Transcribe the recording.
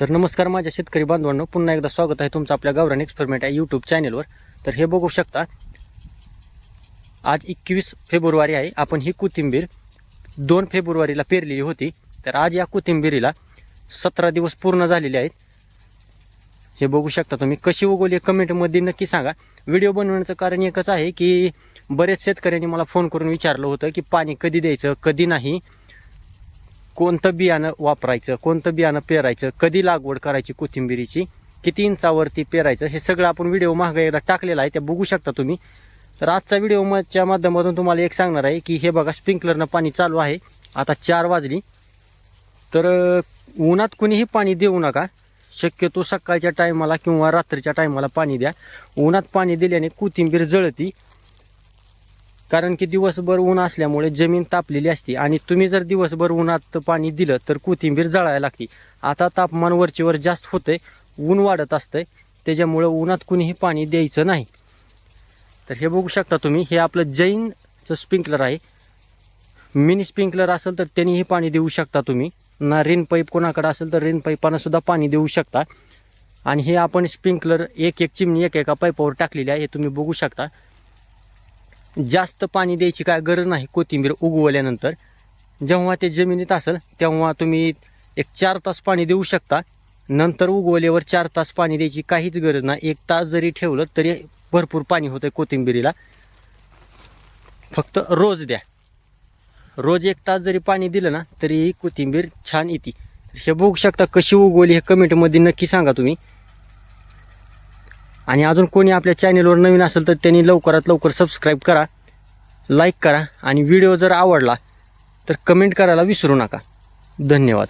तर नमस्कार माझ्या शेतकरी बांधवांनो पुन्हा एकदा स्वागत आहे तुमचं आपल्या गावरान एक्सपेरिमेंट या यूट्यूब चॅनेलवर तर हे बघू शकता आज एकवीस फेब्रुवारी आहे. आपण ही कोथिंबीर दोन फेब्रुवारीला पेरलेली होती. तर आज या कोथिंबीरीला सतरा दिवस पूर्ण झालेले आहेत. हे बघू शकता तुम्ही कशी उगवली कमेंटमध्ये नक्की सांगा. व्हिडिओ बनवण्याचं कारण एकच आहे की बरेच शेतकऱ्यांनी मला फोन करून विचारलं होतं की पाणी कधी द्यायचं कधी नाही. कोणतं बियाणं वापरायचं कोणतं बियाणं पेरायचं कधी लागवड करायची कोथिंबिरीची किती इंचावरती पेरायचं हे सगळं आपण व्हिडिओ मागे एकदा टाकलेला आहे ते बघू शकता तुम्ही. तर आजचा व्हिडिओच्या माध्यमातून तुम्हाला एक सांगणार आहे की हे बघा स्प्रिंकलरनं पाणी चालू आहे. आता चार वाजली. तर उन्हात कुणीही पाणी देऊ नका. शक्यतो सकाळच्या टायमाला किंवा रात्रीच्या टायमाला पाणी द्या. उन्हात पाणी दिल्याने कोथिंबीर जळती. कारण की दिवसभर ऊन असल्यामुळे जमीन तापलेली असते आणि तुम्ही जर दिवसभर उन्हात पाणी दिलं तर कोथिंबीर जळायला लागते. आता तापमान वरचीवर जास्त होतंय ऊन वाढत असतंय त्याच्यामुळं उन्हात कुणीही पाणी द्यायचं नाही. तर हे बघू शकता तुम्ही हे आपलं जैनचं स्प्रिंकलर आहे. मिनी स्प्रिंकलर असेल तर त्यांनीही पाणी देऊ शकता तुम्ही. ना रेन पाईप कोणाकडे असेल तर रेन पाईपानंसुद्धा पाणी देऊ शकता. आणि हे आपण स्प्रिंकलर एक एक चिमणी एक एका पाईपावर टाकलेली आहे हे तुम्ही बघू शकता. जास्त पाणी द्यायची काय गरज नाही कोथिंबीर उगवल्यानंतर. जेव्हा ते जमिनीत असेल तेव्हा तुम्ही एक चार तास पाणी देऊ शकता. नंतर उगवल्यावर चार तास पाणी द्यायची काहीच गरज नाही. एक तास जरी ठेवलं तरी भरपूर पाणी होतं कोथिंबीरीला. फक्त रोज द्या. रोज एक तास जरी पाणी दिलं ना तरी कोथिंबीर छान येते. हे बघू शकता कशी उगवली हे कमेंटमध्ये नक्की सांगा तुम्ही. आणि अजून कोणी आपल्या चॅनेलवर नवीन असेल तर त्यांनी लवकरात लवकर सबस्क्राईब करा लाईक करा आणि व्हिडिओ जर आवडला तर कमेंट करायला विसरू नका. धन्यवाद.